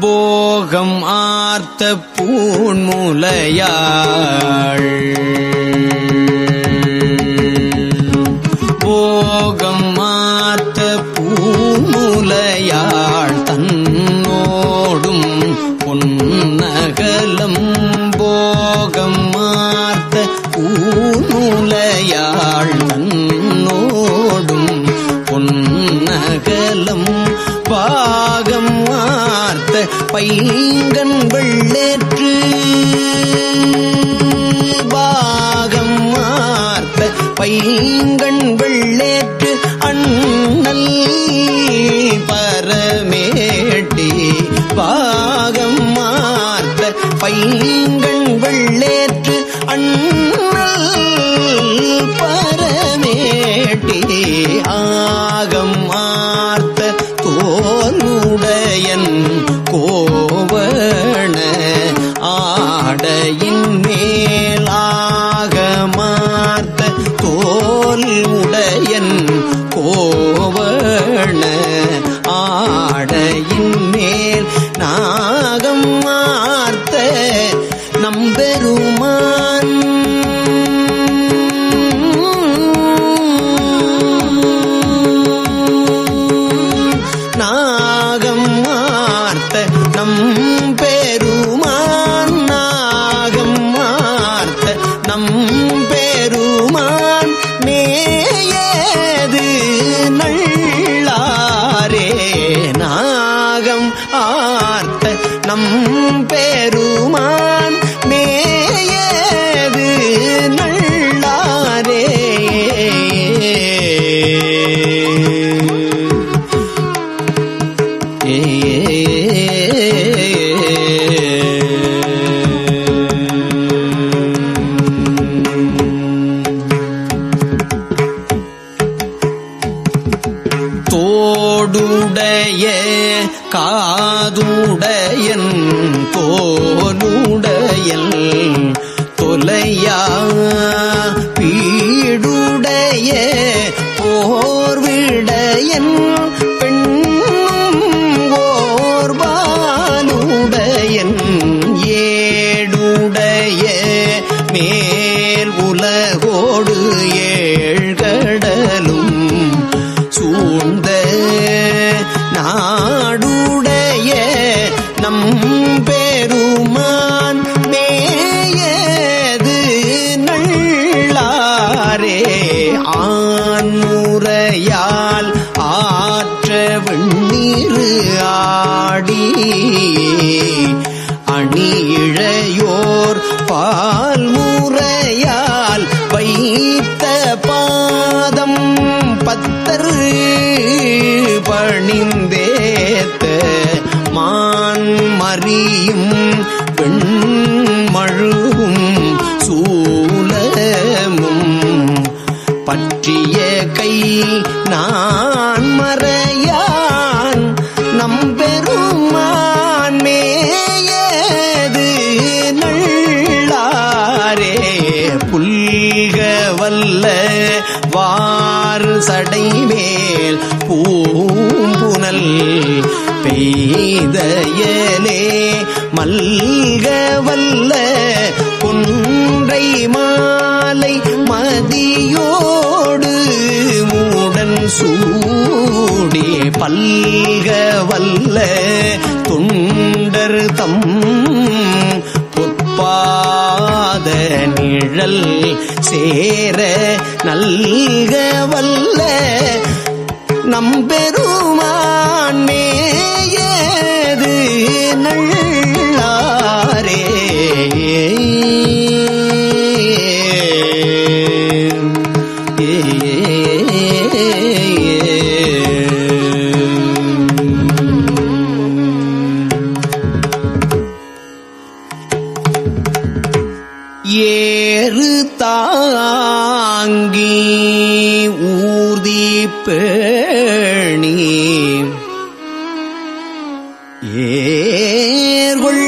போகம் ஆர்த்த பூண்முலையாள் ಬಾಯಿ உலகோடு ஏ மான் பெண்மழுவும் சூலமும். பற்றிய கை நான் மறையான் நம்பெருமான் மேயது நள்ளாரே. புல்க வல்ல வார் சடைமேல் பூம்புனல் பெய்தயலே. நல்க வல்ல கொன்றை மாலை மதியோடு மூடன் சூடி பல்க வல்ல தொண்டர் தம் பொற்பாத நிழல் சேர நல்க வல்ல நம்பெருமான் ஏறு தாங்கி ஊர்தி பேணி. ஏர்கொள்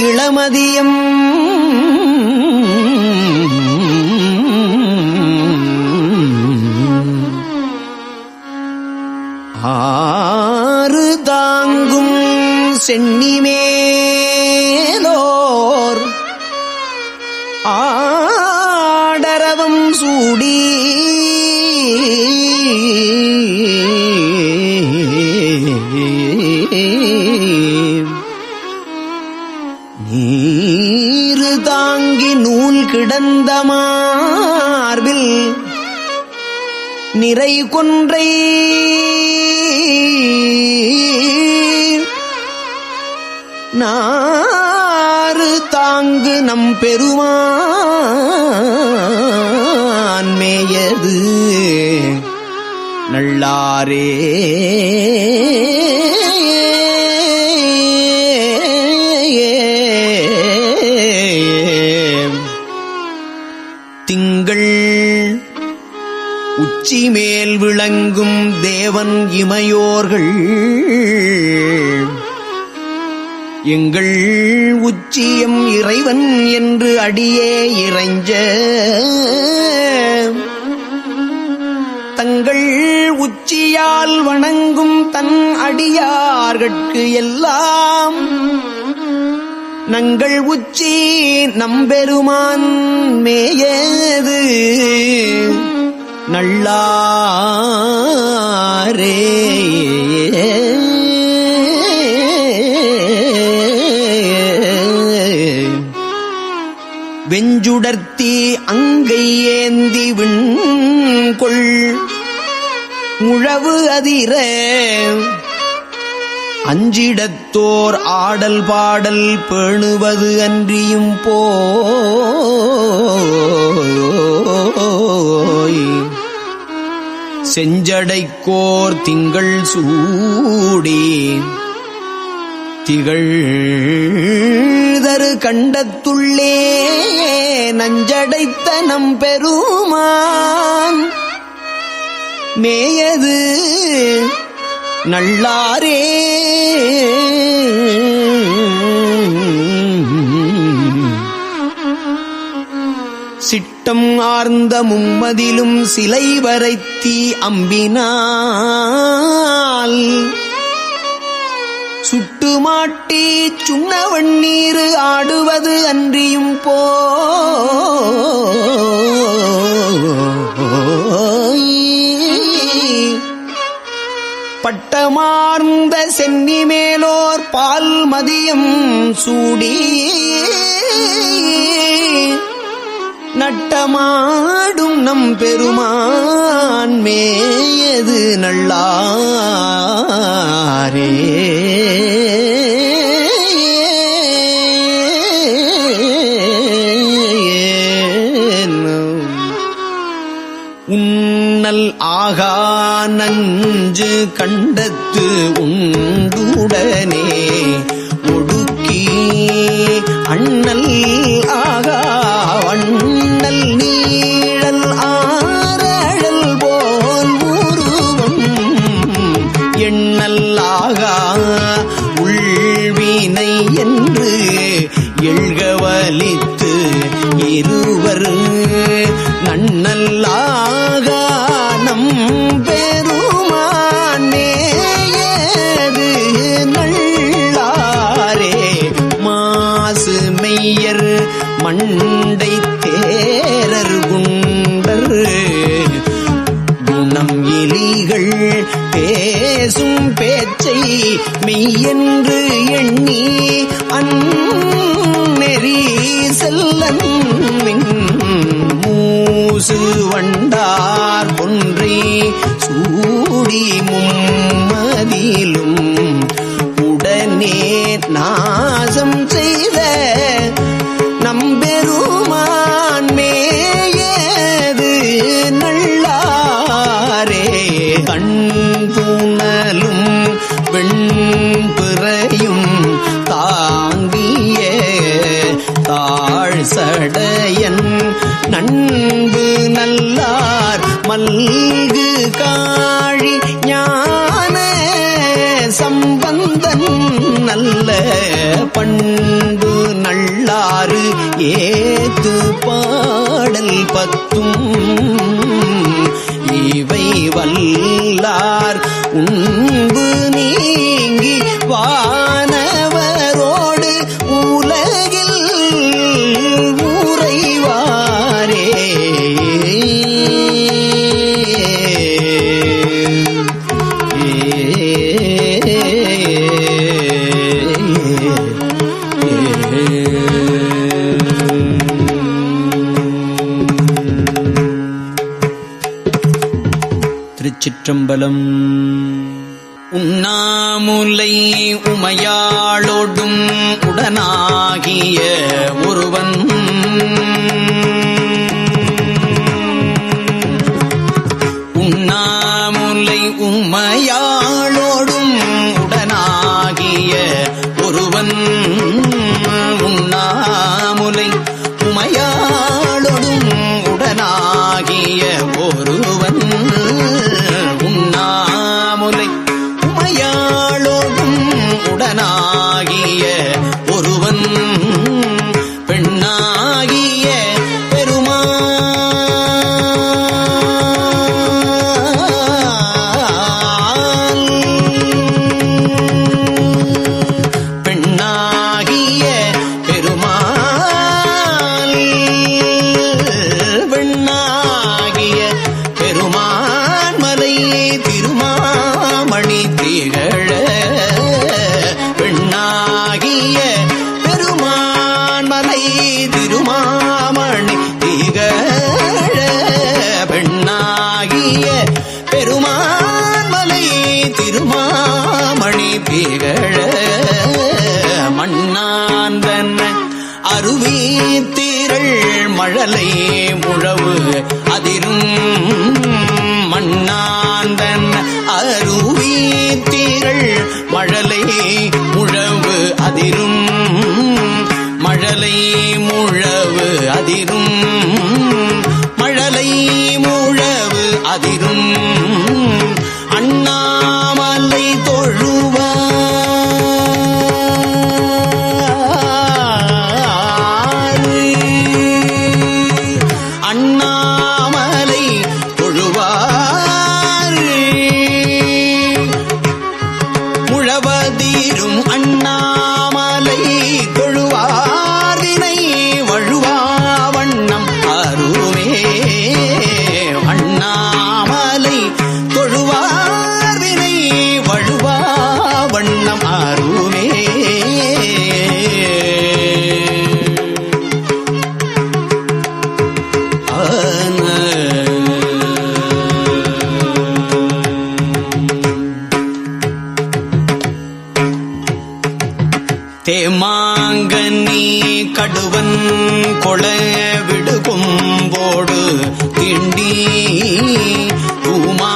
இளமதியம். ஆறு தாங்கும் சென்னிமே நடந்த மார்பில் நிறை கொன்றை. நாறு தாங்கு நம் பெருமான் மேயது. நல்லாரே. திங்கள். உச்சி மேல் விளங்கும் தேவன் இமையோர்கள். எங்கள் உச்சியம் இறைவன் என்று அடியே இறைஞ்ச. தங்கள் உச்சியால் வணங்கும் தன் அடியார்கட்கு எல்லாம். நங்கள் உச்சி நம்பெருமான் மேயது. நல்லாரே. வெஞ்சுடர்த்தி அங்கை ஏந்தி விண்கொள். உழவு அதிர அஞ்சிடத்தோர் ஆடல் பாடல் பேணுவது அன்றியும் போய். செஞ்சடைக்கோர் திங்கள் சூடி திகழ்தரு கண்டத்துள்ளே நஞ்சடைத்த நம் பெருமான். மேயது நல்லாரே. சிட்டம் ஆர்ந்த மும்மதிலும் சிலை வரைத்தி அம்பினால். சுட்டு மாட்டி சுண்ண வண்ணீர் ஆடுவது அன்றியும் போ. பட்டமார்ந்த சென்னி மேலோர் பால் மதியம் சூடி. நட்டமாடும் நம் பெருமான் மேயது நல்லாரே. கண்டத்து உண்டுடனே ஒடுக்கி அண்ணல் ஆகா வண்ணல் நீழல் ஆரழல் போல் உருவம். எண்ணல் ஆகா உள்வினை என்று எழ்கவலித்து இருவர். நன்னல்லா என்று எண்ணி அந்நெறி செல்லன் மூசு வண்டார் ஒன்றி சூடி மும்மதிலும் உடனே நாசம் நல்ல பண்பு நல்லாறு ஏத்து பாடல் பத்தும். இவை வல்லார் உன் திருச்சிற்றம்பலம். உண்ணாமுலை உமையாளோடும் உடனாகிய ஒருவன். மணி திகழ மண்ணாந்தன் அருவி தீரள் மழலை முழவு அதிரும் மண்ணாந்தன் அருவி தீரள் மழலை முழவு அதிரும் மழலை முழவு அதிரும் மழலை முழவு அதிரும் அண்ணாமலை தேமாங்கனி கடுவன் கொள விடுகும்போடு திண்டி தூமா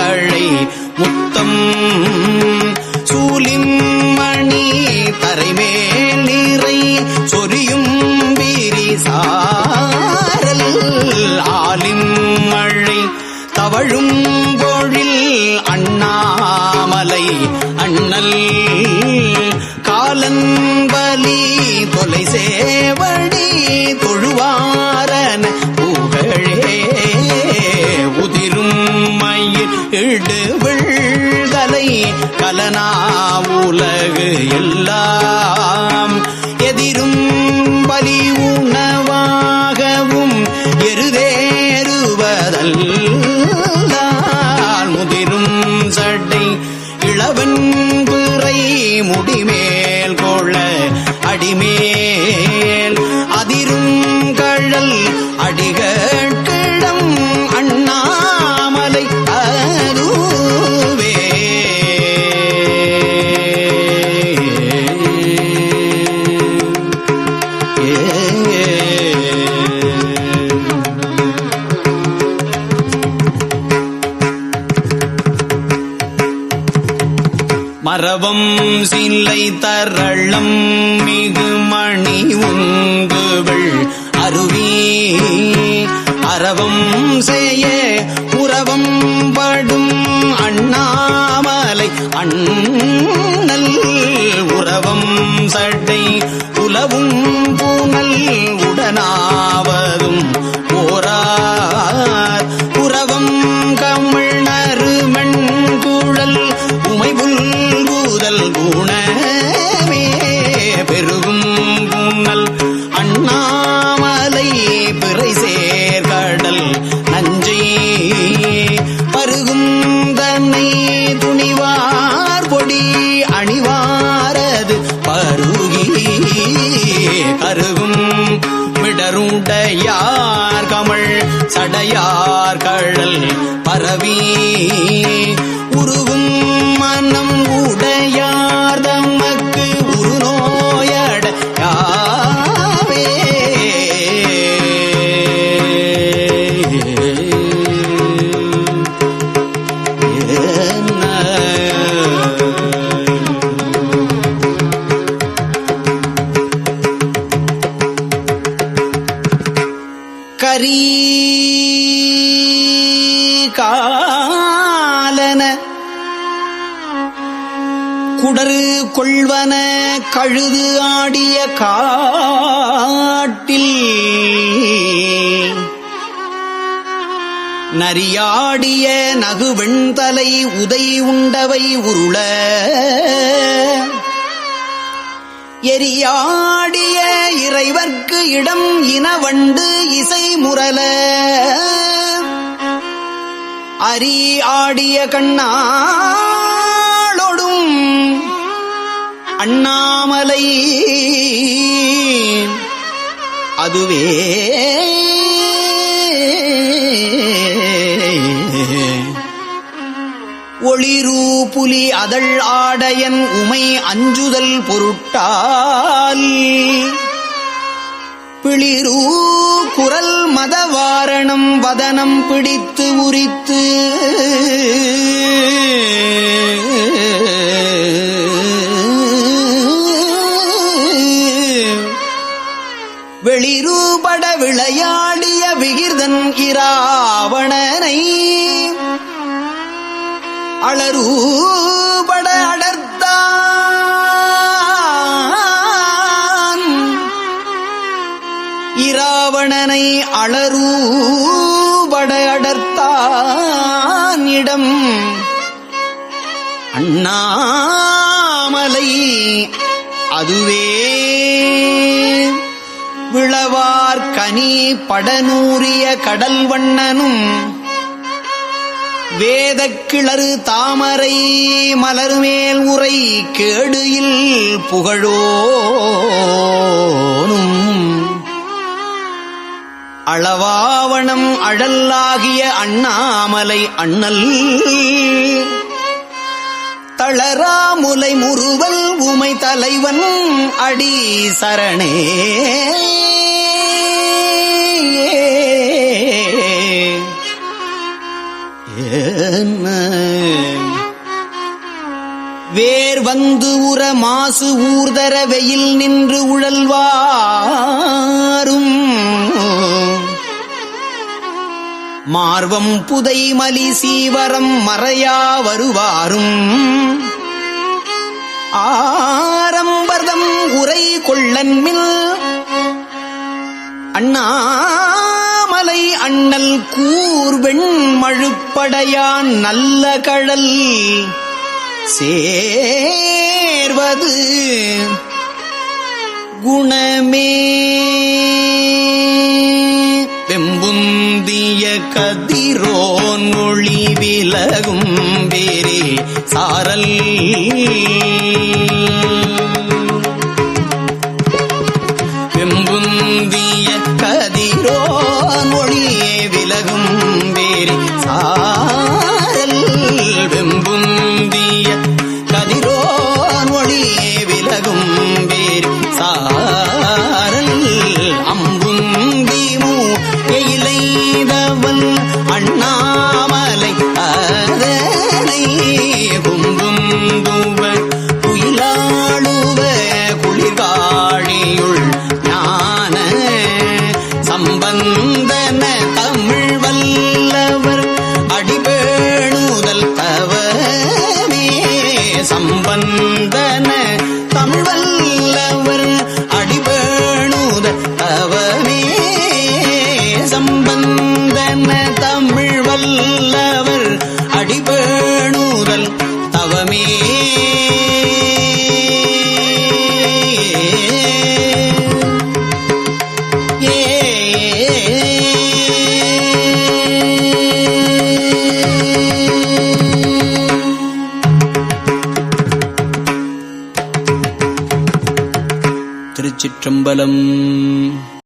கழை முத்தம். சூலிம் மணி தரைமேல் நீரை சொரியும் வீரிசாரல் ஆலிம் மழை தவழும் பொழில் அண்ணாமலை அண்ணல். காலன் பலி தொலை சேவடி தொழுவாரன மயில் இடுவிழ்தலை கலனா உலகு எல்லாம். எதிரும் பலி உணவாகவும் எருதேறுவதல் முதிரும் சட்டை இளவன் பிறை முடிமேல் கொள்ள அடிமே மரபம் சில்லை தரளம் மிகு மணி உங்குகள் அருவி. அரவம் செய்ய புறவம் படும் அண்ணாமலை அண்ணல் உறவம் சட்டை புலவும் பூனல் உடனாவதும் ஓரார் கண்டையார் கமழ் சடையார் கழல் பரவி உருவும் மனம் உடையார்தம் கரி காலன குடரு கொள்வன கழுது ஆடிய காட்டில் நரியாடிய நகுவெண்தலை உதை உண்டவை உருள எரியாடிய இறைவர்க்கு இடம் இனவண்டு இசை முரல. அரி ஆடிய கண்ணாளொடும் அண்ணாமலை. அதுவே ஒளிரு அதழ் ஆடையன் உமை அஞ்சுதல் பொருட்டால். பிளிரூ குரல் மதவாரணம் வதனம் பிடித்து உரித்து. வெளிரூபட விளையாடிய விகிர்தன் இராவணனை. அளரூபட அடர்த்தான் இராவணனை அளரூபட அடர்த்தான் இடம். அண்ணாமலை அதுவே. விளவார் கனி படநூறிய கடல் வண்ணனும் வேதக்கிளறு தாமரை மலர்மேல் உரை கேடுயில் புகழோனும். அளவாவணம் அழல்லாகிய அண்ணாமலை அண்ணல். தளராமுலை முறுவல் உமை தலைவன் அடி சரணே. வேர் வந்து உற மாசு ஊர்தர வெயில் நின்று உழல்வாரும். மார்வம் புதை மலி சீவரம் மறையா வருவாரும். ஆரம்பர்தம் உரை கொள்ளன்மில் அண்ணாமலை அண்ணல் கூர்வெண் மழுப்படையான் நல்ல கழல். சேர்வது குணமே. வெம்புந்திய கதிரோன் மொழி விலகும் வேறே சாரல்.